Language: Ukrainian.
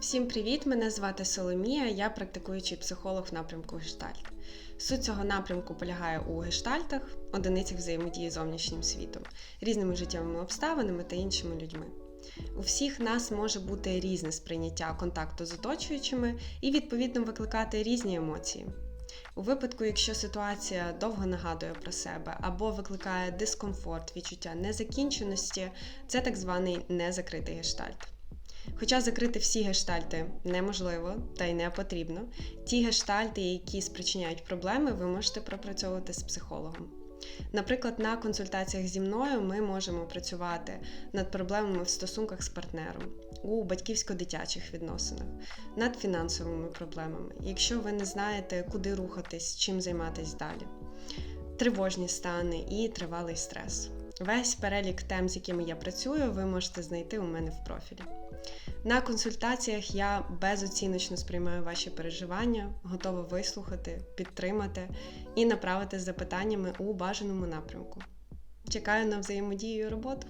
Всім привіт! Мене звати Соломія, я практикуючий психолог в напрямку гештальт. Суть цього напрямку полягає у гештальтах, одиницях взаємодії з зовнішнім світом, різними життєвими обставинами та іншими людьми. У всіх нас може бути різне сприйняття контакту з оточуючими і, відповідно, викликати різні емоції. У випадку, якщо ситуація довго нагадує про себе або викликає дискомфорт, відчуття незакінченості, це так званий незакритий гештальт. Хоча закрити всі гештальти неможливо та й не потрібно, ті гештальти, які спричиняють проблеми, ви можете пропрацьовувати з психологом. Наприклад, на консультаціях зі мною ми можемо працювати над проблемами в стосунках з партнером, у батьківсько-дитячих відносинах, над фінансовими проблемами, якщо ви не знаєте, куди рухатись, чим займатись далі, тривожні стани і тривалий стрес. Весь перелік тем, з якими я працюю, ви можете знайти у мене в профілі. На консультаціях я безоціночно сприймаю ваші переживання, готова вислухати, підтримати і направити запитаннями у бажаному напрямку. Чекаю на взаємодію і роботу.